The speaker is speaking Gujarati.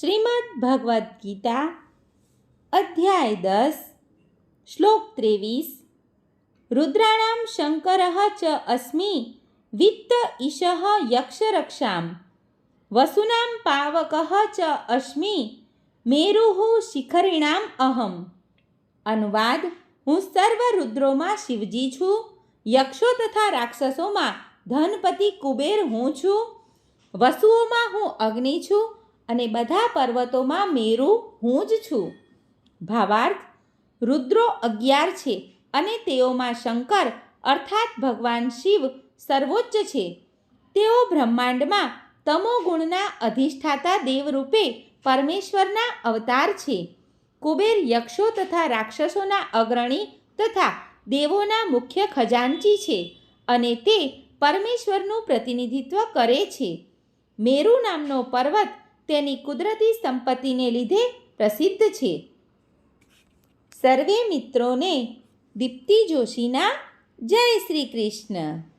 શ્રીમદ્ ભગવદ્ ગીતા, અધ્યાય દસ, શ્લોક ત્રેવીસ, રુદ્રાણામ શંકર ચ અસ્મિ, વિત્ત ઈશ યક્ષરક્ષામ, વસુનામ પાવક ચ અસ્મિ મેરુહુ શિખરિણામ અહમ. અનુવાદ, હું સર્વ રુદ્રોમાં શિવજી છું, યક્ષો તથા રાક્ષસોમાં ધનપતિ કુબેર હું છું, વસુઓમાં હું અગ્નિ છું અને બધા પર્વતોમાં મેરુ હું જ છું. ભાવાર્થ, રુદ્રો અગિયાર છે અને તેઓમાં શંકર અર્થાત ભગવાન શિવ સર્વોચ્ચ છે. તેઓ બ્રહ્માંડમાં તમોગુણના અધિષ્ઠાતા દેવરૂપે પરમેશ્વરના અવતાર છે. કુબેર યક્ષો તથા રાક્ષસોના અગ્રણી તથા દેવોના મુખ્ય ખજાનચી છે અને તે પરમેશ્વરનું પ્રતિનિધિત્વ કરે છે. મેરુ નામનો પર્વત તેની કુદરતી સંપત્તિને લીધે પ્રસિદ્ધ છે. સર્વે મિત્રોને દીપ્તિ જોશીના જય શ્રી કૃષ્ણ.